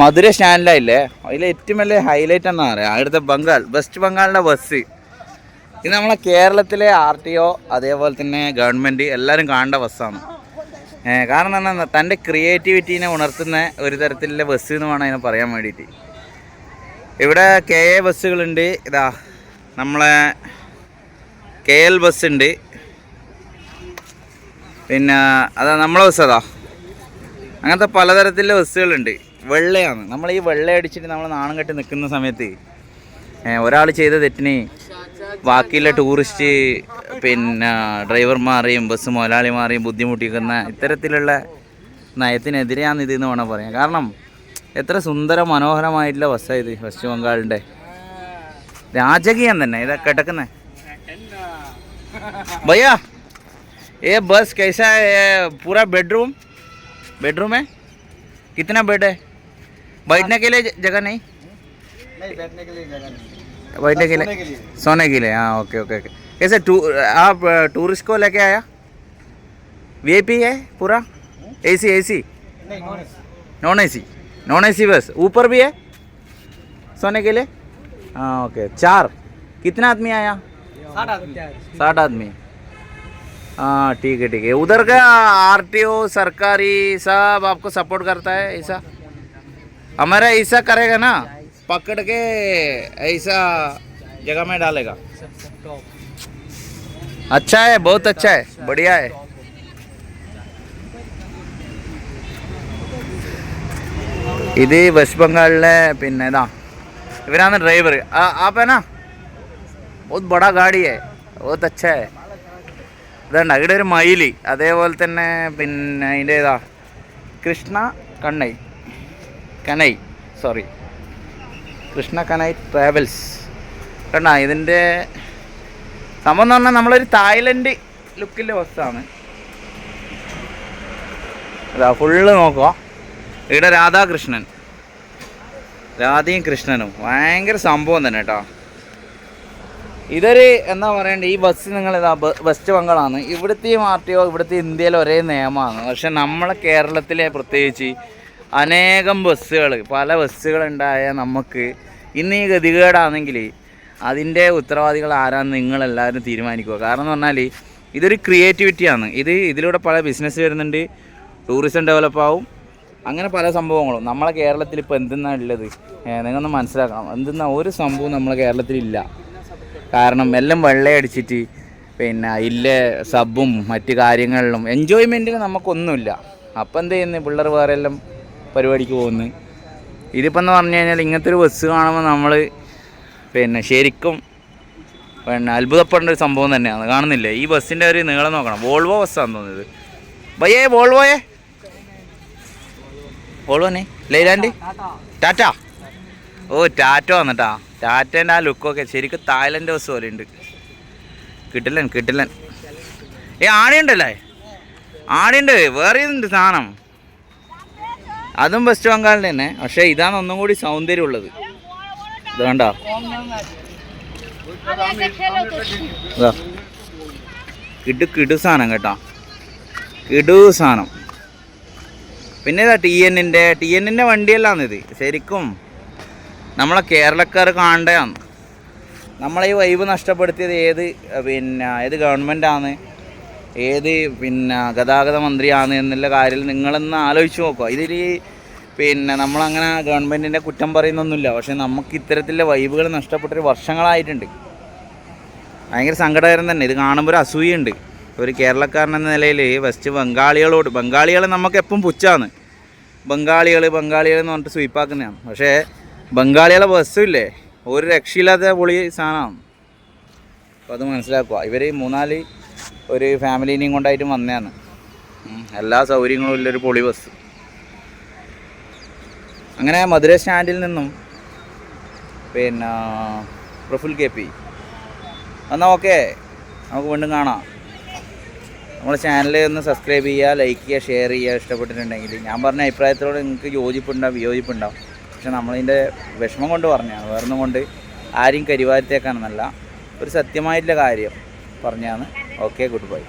മധുര സ്റ്റാൻഡിലായില്ലേ അതിലെ ഏറ്റവും വലിയ ഹൈലൈറ്റ് എന്നാ പറയുക അവിടുത്തെ ബംഗാൾ വെസ്റ്റ് ബംഗാളിന്റെ ബസ്. ഇത് നമ്മളെ കേരളത്തിലെ ആർ ടി ഒ അതേപോലെ തന്നെ ഗവൺമെന്റ് എല്ലാവരും കാണേണ്ട ബസ്സാണ്. കാരണം എന്താ തന്റെ ക്രിയേറ്റിവിറ്റീനെ ഉണർത്തുന്ന ഒരു തരത്തിലുള്ള ബസ് എന്ന് വേണം അതിനെ പറയാൻ വേണ്ടിയിട്ട്. ഇവിടെ കെ എ ബസ്സുകളുണ്ട്. ഇതാ നമ്മളെ കെ എൽ ബസ് ഉണ്ട് പിന്നെ അതാ നമ്മളെ ബസ് അതാ. അങ്ങനത്തെ പലതരത്തിലുള്ള ബസ്സുകളുണ്ട്. വെള്ളയാണ് നമ്മൾ ഈ വെള്ള അടിച്ചിട്ട് നമ്മൾ നാണം കെട്ടി നിൽക്കുന്ന സമയത്ത് ഒരാൾ ചെയ്ത തെറ്റിന് ബാക്കിയുള്ള ടൂറിസ്റ്റ് പിന്നെ ഡ്രൈവർമാരെയും ബസ് മുതലാളിമാരെയും ബുദ്ധിമുട്ടിക്കുന്ന ഇത്തരത്തിലുള്ള നയത്തിനെതിരെയാണ് ഇത് എന്ന് വേണം പറയാം കാരണം എത്ര സുന്ദര മനോഹരമായിട്ടുള്ള ബസ്സാണ് ഇത് വെസ്റ്റ് ബംഗാളിൻ്റെ രാജകീയം തന്നെ ഇതാ കിടക്കുന്നത് भैया ये बस कैसा है ये पूरा बेडरूम बेडरूम है कितना बेड है बैठने के लिए जगह नहीं? नहीं बैठने के लिए जगह नहीं। बैठने के लिए? सोने के लिए। हाँ ओके ओके ओके। कैसे टू आप टूरिस्ट को लेके आया? वी है पूरा? A C A C non AC non A C non A C bus. ऊपर भी है? सोने के लिए? हाँ ओके। चार। कितना आदमी आया? साठ आदमी। साठ आदमी। हाँ ठीक है ठीक है। उधर का आर टी ओ सरकारी सब आपको सपोर्ट करता है ऐसा? हमारा ऐसा करेगा ना पकड़ के ऐसा जगह में डालेगा अच्छा है बहुत अच्छा है बढ़िया है ഇത് വെസ്റ്റ് ബംഗാളിലെ പിന്നെ ഇതാ ഇവരാണ് ഡ്രൈവർ ആപ്പേനാ बहुत बड़ा गाड़ी है बहुत अच्छा है ഇതുണ്ട് ഇവിടെ ഒരു മയില് അതേപോലെ തന്നെ പിന്നെ അതിൻ്റെ ഇതാ കൃഷ്ണ കണ്ണൈ കനൈ സോറി കൃഷ്ണ കനൈ ട്രാവൽസ് കണ്ട ഇതിന്റെ സംഭവം എന്ന് പറഞ്ഞാൽ നമ്മളൊരു തായ്ലൻഡ് ലുക്കിലെ ബസ്സാണ് അതാ ഫുള്ള് നോക്കുക ഇവിടെ രാധാകൃഷ്ണൻ. രാധയും കൃഷ്ണനും. ഭയങ്കര സംഭവം തന്നെ കേട്ടോ. ഇതൊരു എന്താ പറയണ്ടേ ഈ ബസ് നിങ്ങൾ ഇതാ വെസ്റ്റ് ബംഗാളാണ്. ഇവിടുത്തെയും ആർ ടി ഒ ഇവിടുത്തെ ഇന്ത്യയിൽ ഒരേ നിയമമാണ്. പക്ഷെ നമ്മളെ കേരളത്തിലെ പ്രത്യേകിച്ച് അനേകം ബസ്സുകൾ പല ബസ്സുകളുണ്ടായ നമുക്ക് ഇന്ന് ഈ ഗതികേടാണെങ്കിൽ അതിന്റെ ഉത്തരവാദികൾ ആരാന്ന് നിങ്ങളെല്ലാവരും തീരുമാനിക്കുക. കാരണം എന്ന് പറഞ്ഞാൽ ഇതൊരു ക്രിയേറ്റിവിറ്റിയാണ് ഇത് ഇതിലൂടെ പല ബിസിനസ് വരുന്നുണ്ട് ടൂറിസം ഡെവലപ്പ് ആവും. അങ്ങനെ പല സംഭവങ്ങളും. നമ്മളെ കേരളത്തിൽ ഇപ്പോൾ എന്തെന്നാണ് ഉള്ളത്? നിങ്ങളൊന്ന് മനസ്സിലാക്കണം. എന്തെന്നാ ഒരു സംഭവം നമ്മളെ കേരളത്തിലില്ല കാരണം എല്ലാം വെള്ളയടിച്ചിട്ട് പിന്നെ ഇല്ല സബും മറ്റ് കാര്യങ്ങളിലും എൻജോയ്മെന്റിന് നമുക്കൊന്നുമില്ല. അപ്പം എന്ത് ചെയ്യുന്നു? പിള്ളേർ വേറെ എല്ലാം പരിപാടിക്ക് പോകുന്നത്. ഇതിപ്പോൾ എന്ന് പറഞ്ഞു കഴിഞ്ഞാൽ ഇങ്ങനത്തെ ഒരു ബസ് കാണുമ്പോൾ നമ്മൾ പിന്നെ ശരിക്കും പിന്നെ അത്ഭുതപ്പെടേണ്ട ഒരു സംഭവം തന്നെയാണ്. കാണുന്നില്ലേ? ഈ ബസ്സിന്റെ ഒരു നീളം നോക്കണം. വോൾവോ ബസ്സാണെന്ന് തോന്നുന്നത് ഭയ്യേ വോൾവോയെ വോൾവോനെ ലൈലാൻഡ് ടാറ്റ ഓ ടാറ്റ വന്നിട്ടാ. ടാറ്റേന്റെ ആ ലുക്കൊക്കെ ശരിക്കും തായ്ലൻഡ് ബസ് പോലെ ഉണ്ട്. കിട്ടില്ലൻ കിട്ടില്ലൻ. ഏ ആണിയുണ്ടല്ലേ ആണിയുണ്ട് വേറെ ഉണ്ട് സാധനം? അതും വെസ്റ്റ് ബംഗാളിൽ തന്നെ. പക്ഷേ ഇതാണ് ഒന്നും കൂടി സൗന്ദര്യമുള്ളത്. ഇത്. കണ്ടോ. കിടു കിടു സാധനം കേട്ടോ. കിടു സാധനം. പിന്നെ ഇതാ ടി എന്നിന്റെ ടി എന്നിന്റെ വണ്ടിയല്ലാന്നിത് ശരിക്കും നമ്മളെ കേരളക്കാർ കാണേണ്ടതാണ്. നമ്മളെ ഈ വൈബ് നഷ്ടപ്പെടുത്തിയത് ഏത് പിന്നെ ഏത് ഗവൺമെന്റാണ് ഏത് പിന്നെ ഗതാഗത മന്ത്രിയാണ് എന്നുള്ള കാര്യം നിങ്ങളൊന്ന് ആലോചിച്ച് നോക്കുക. ഇതിൽ പിന്നെ നമ്മളങ്ങനെ ഗവൺമെന്റിന്റെ കുറ്റം പറയുന്നൊന്നുമില്ല. പക്ഷേ നമുക്ക് ഇത്തരത്തിലുള്ള വൈബുകൾ നഷ്ടപ്പെട്ടൊരു വർഷങ്ങളായിട്ടുണ്ട്. ഭയങ്കര സങ്കടകരം തന്നെ. ഇത് കാണുമ്പോൾ ഒരു അസൂയുണ്ട് ഒരു കേരളക്കാരൻ എന്ന നിലയിൽ ഫസ്റ്റ് ബംഗാളികളോട് ബംഗാളികൾ നമുക്ക് എപ്പം പുച്ഛാണ് ബംഗാളികൾ ബംഗാളികൾ എന്ന് പറഞ്ഞിട്ട് സ്വീപ്പാക്കുന്നതാണ്. പക്ഷേ ബംഗാളികളെ ബസ്സുമില്ലേ ഒരു രക്ഷയില്ലാത്ത പൊളി സാധനമാണ്. അപ്പോൾ അത് മനസ്സിലാക്കുക. ഇവർ മൂന്നാൽ ഒരു ഫാമിലീനെയും കൊണ്ടായിട്ട് വന്നതാണ്. എല്ലാ സൗകര്യങ്ങളും ഉള്ളൊരു പൊളി ബസ് അങ്ങനെ മധുര സ്റ്റാൻഡിൽ നിന്നും പിന്നെ പ്രഫുൽ കെ പി. എന്നാൽ ഓക്കെ നമുക്ക് വീണ്ടും കാണാം. നമ്മുടെ ചാനൽ ഒന്ന് സബ്സ്ക്രൈബ് ചെയ്യുക ലൈക്ക് ചെയ്യുക ഷെയർ ചെയ്യുക ഇഷ്ടപ്പെട്ടിട്ടുണ്ടെങ്കിൽ. ഞാൻ പറഞ്ഞ അഭിപ്രായത്തോട് നിങ്ങൾക്ക് യോജിപ്പുണ്ടാവും വിയോജിപ്പുണ്ടാവും. പക്ഷെ നമ്മളതിന്റെ വിഷമം കൊണ്ട് പറഞ്ഞാണ് വേറൊന്നും കൊണ്ട് ആരെയും കരിവാരത്തേക്കാണെന്നല്ല ഒരു സത്യമായിട്ടുള്ള കാര്യം പറഞ്ഞാണ് ഓക്കെ ഗുഡ് ബൈ